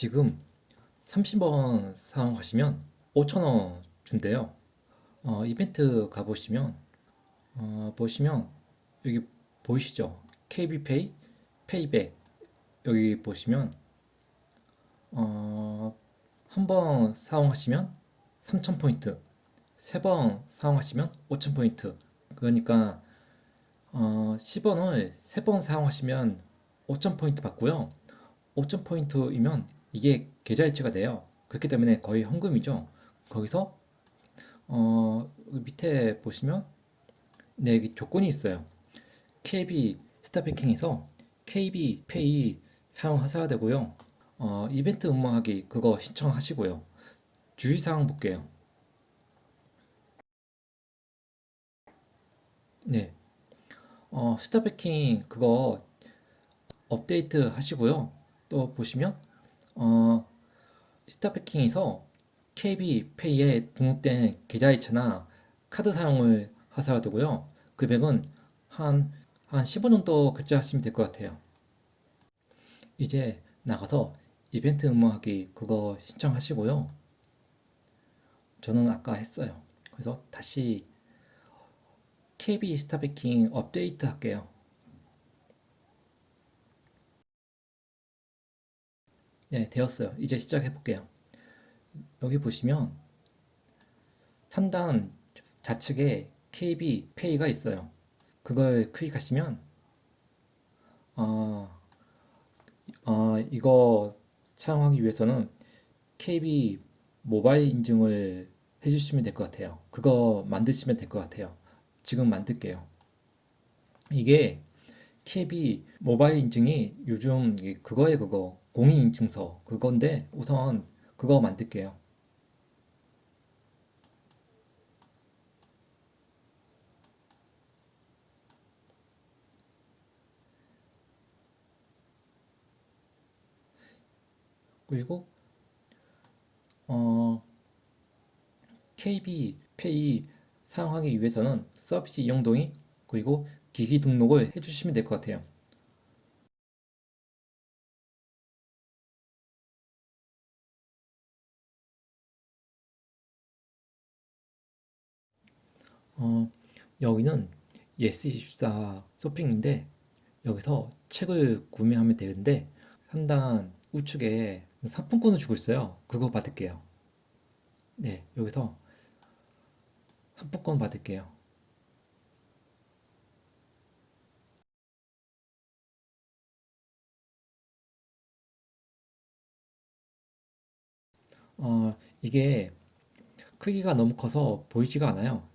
지금 30원 사용하시면 5,000원 준대요. 어, 이벤트 가보시면, 어, 보시면, 여기 보이시죠? KB페이, 페이백. 여기 보시면, 어, 한 번 사용하시면 3,000포인트, 세 번 사용하시면 5,000포인트. 그러니까, 어, 10원을 세 번 사용하시면 5,000포인트 받고요. 5,000포인트이면 이게 계좌 이체가 돼요. 그렇기 때문에 거의 현금이죠. 거기서 어, 밑에 보시면 네, 여기 조건이 있어요. KB 스타뱅킹에서 KB 페이 사용하셔야 되고요. 어, 이벤트 응모하기 그거 신청하시고요. 주의사항 볼게요. 네, 어, 스타뱅킹 그거 업데이트 하시고요. 또 보시면 어, 스타뱅킹에서 KB페이에 등록된 계좌이체나 카드 사용을 하셔야 되고요. 금액은 한, 한 15 정도 결제하시면 될 것 같아요. 이제 나가서 이벤트 응모하기 그거 신청하시고요. 저는 아까 했어요. 그래서 다시 KB 스타뱅킹 업데이트 할게요. 네, 되었어요. 이제 시작해 볼게요. 여기 보시면 상단 좌측에 KB 페이가 있어요. 그걸 클릭하시면 어, 어, 이거 사용하기 위해서는 KB 모바일 인증을 해주시면 될 것 같아요. 그거 만드시면 될 것 같아요. 지금 만들게요. 이게 KB 모바일 인증이 요즘 이 그거에 그거 공인인증서 그건데 우선 그거 만들게요. 그리고 어, KB 페이 사용하기 위해서는 서비스 이용 동의 그리고 기기 등록을 해주시면 될 것 같아요. 어, 여기는 예스24 쇼핑인데 여기서 책을 구매하면 되는데 상단 우측에 상품권을 주고 있어요. 그거 받을게요. 네, 여기서 상품권 받을게요. 어, 이게 크기가 너무 커서 보이지가 않아요.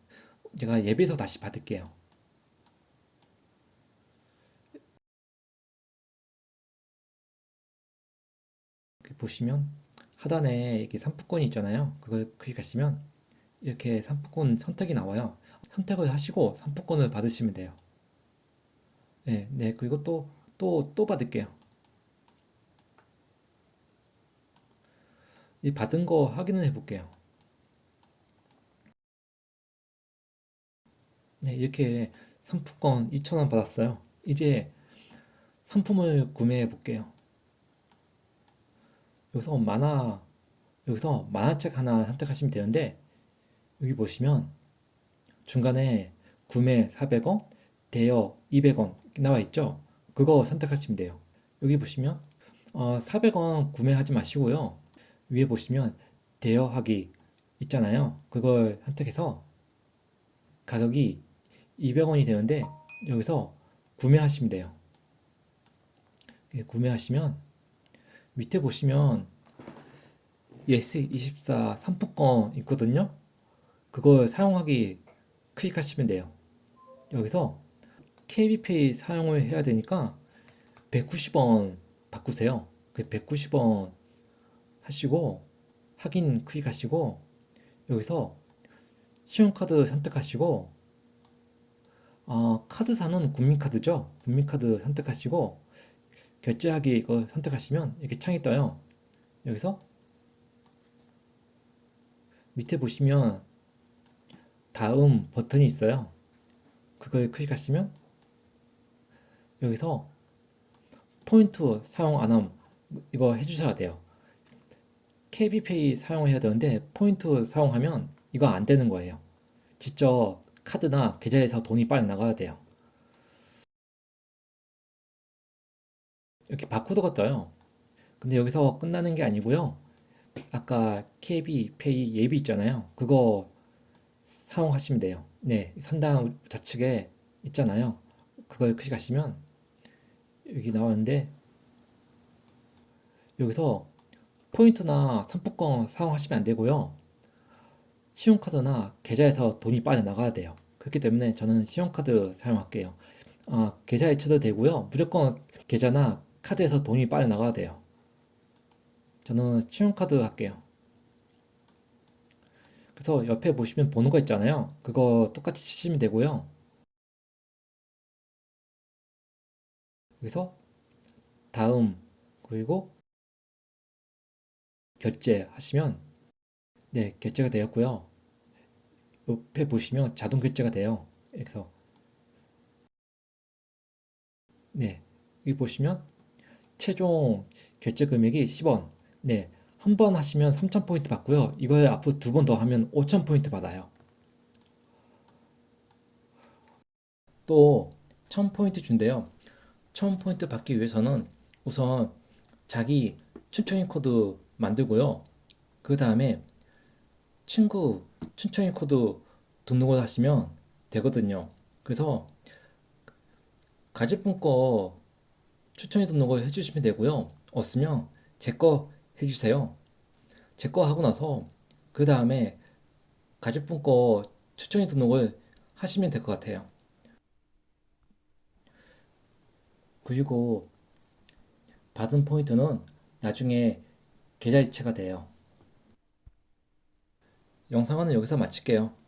제가 앱에서 다시 받을게요. 보시면 하단에 이렇게 상품권이 있잖아요. 그걸 클릭하시면 이렇게 상품권 선택이 나와요. 선택을 하시고 상품권을 받으시면 돼요. 네, 네. 그리고 또, 또, 또 받을게요. 이 받은 거 확인을 해 볼게요. 이렇게 상품권 2,000원 받았어요. 이제 상품을 구매해 볼게요. 여기서 만화, 여기서 만화책 하나 선택하시면 되는데, 여기 보시면 중간에 구매 400원, 대여 200원 나와 있죠? 그거 선택하시면 돼요. 여기 보시면 어, 400원 구매하지 마시고요. 위에 보시면 대여하기 있잖아요. 그걸 선택해서 가격이 200원이 되는데 여기서 구매하시면 돼요. 구매하시면 밑에 보시면 예스24 상품권 있거든요. 그걸 사용하기 클릭하시면 돼요. 여기서 KB페이 사용을 해야 되니까 190원 바꾸세요. 그 190원 하시고 확인 클릭하시고 여기서 신용카드 선택하시고 어, 카드사는 국민카드죠. 국민카드 선택하시고 결제하기 이거 선택하시면 이렇게 창이 떠요. 여기서 밑에 보시면 다음 버튼이 있어요. 그걸 클릭하시면 여기서 포인트 사용 안함 이거 해주셔야 돼요. KB페이 사용을 해야 되는데 포인트 사용하면 이거 안 되는 거예요. 직접 카드나 계좌에서 돈이 빠져나가야 돼요. 이렇게 바코드가 떠요. 근데 여기서 끝나는 게 아니고요. 아까 KB페이 예비 있잖아요. 그거 사용하시면 돼요. 네, 상단 좌측에 있잖아요. 그걸 클릭하시면 여기 나오는데 여기서 포인트나 상품권 사용하시면 안 되고요. 신용카드나 계좌에서 돈이 빠져나가야 돼요. 그렇기 때문에 저는 신용카드 사용할게요. 아, 계좌에 쳐도 되고요. 무조건 계좌나 카드에서 돈이 빠져나가야 돼요. 저는 신용카드 할게요. 그래서 옆에 보시면 번호가 있잖아요. 그거 똑같이 치시면 되고요. 여기서 다음 그리고 결제 하시면 네, 결제가 되었고요. 옆에 보시면 자동 결제가 돼요. 그래서 네, 여기 보시면 최종 결제 금액이 10원. 네, 한 번 하시면 3,000포인트 받고요. 이거에 앞으로 두 번 더 하면 5,000포인트 받아요. 또 1,000포인트 준대요. 1,000포인트 받기 위해서는 우선 자기 춘천인 코드 만들고요. 그 다음에 친구 춘천인 코드 등록을 하시면 되거든요. 그래서 가질 분거 추천인 등록을 해주시면 되고요. 없으면 제 거 해주세요. 제 거 하고 나서 그 다음에 가질 분거 추천인 등록을 하시면 될 것 같아요. 그리고 받은 포인트는 나중에 계좌이체가 돼요. 영상은 여기서 마칠게요.